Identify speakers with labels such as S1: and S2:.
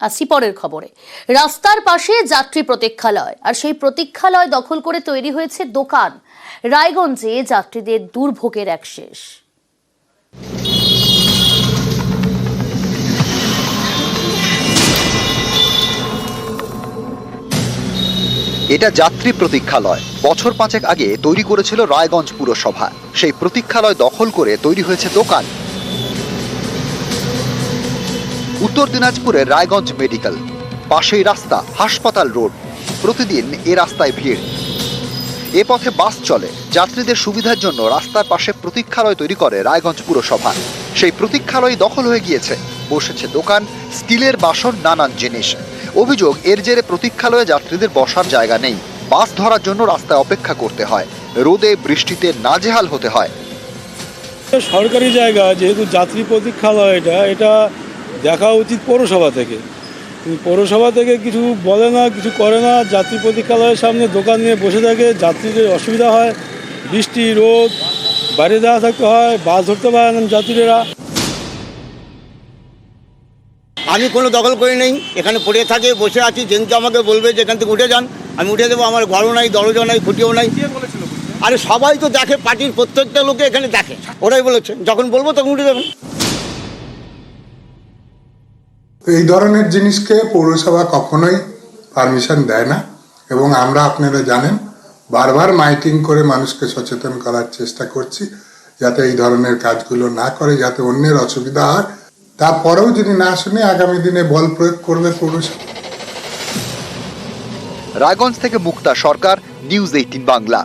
S1: আসি পরের খবরে। রাস্তার পাশে যাত্রী প্রতীক্ষালয়, আর সেই প্রতীক্ষালয় দখল করে তৈরি হয়েছে দোকান। রায়গঞ্জে যাত্রীদের দুর্ভোগের এক শেষ।
S2: এটা যাত্রী প্রতীক্ষালয়। বছর পাঁচেক আগে তৈরি করেছিল রায়গঞ্জ পুরসভা। সেই প্রতীক্ষালয় দখল করে তৈরি হয়েছে দোকান। উত্তর দিনাজপুরের রায়গঞ্জ মেডিকেল, পাশেই রাস্তা, হাসপাতাল রোড। প্রতিদিন এ রাস্তায় ভিড়। এ পথে বাস চলে। যাত্রীদের সুবিধার জন্য রাস্তার পাশে প্রতীক্ষালয় তৈরি করে রায়গঞ্জ পুরসভা। সেই প্রতীক্ষালয় দখল হয়ে গিয়েছে। বসেছে দোকান, স্টিলের বাসন, নানান জিনিস। অভিযোগ, এর জেরে প্রতীক্ষালয়ে যাত্রীদের বসার জায়গা নেই। বাস ধরার জন্য রাস্তায় অপেক্ষা করতে হয়। রোদে, বৃষ্টিতে নাজেহাল হতে হয়।
S3: সরকারি জায়গা, যেহেতু যাত্রী প্রতীক্ষালয় এটা এটা দেখা উচিত পৌরসভা থেকে। কিন্তু পৌরসভা থেকে কিছু বলে না কিছু করে না যাত্রী প্রতীক্ষালয়ের সামনে দোকান নিয়ে বসে থাকে যাত্রীদের অসুবিধা হয় বৃষ্টি রোদ বাইরে দেওয়া থাকতে হয় বাস ধরতে পারে না যাত্রীরা।
S4: আমি কোনো দখল করি নেই এখানে পড়ে থাকে বসে আছি যেদিনকে আমাকে বলবে যে এখান থেকে উঠে যান আমি উঠে দেবো আমার ঘরও নাই দরজা নাই খুঁটিও নাই। আরে সবাই তো দেখে পার্টির প্রত্যেকটা লোকে এখানে দেখে ওরাই বলেছে যখন বলব তখন উঠে যাবেন।
S5: এই ধরনের জিনিসকে পৌরসভা কখনোই পারমিশন দেয় না এবং আমরা আপনারা জানেন, বারবার মাইটিং করে মানুষকে সচেতন করার চেষ্টা করছি যাতে এই ধরনের কাজগুলো না করে, যাতে অন্যের অসুবিধা হয়। তারপরেও যদি না শুনে আগামী দিনে বল প্রয়োগ করবে পৌরসভা।
S2: রায়গঞ্জ থেকে মুক্তা সরকার নিউজ এইটিন বাংলা।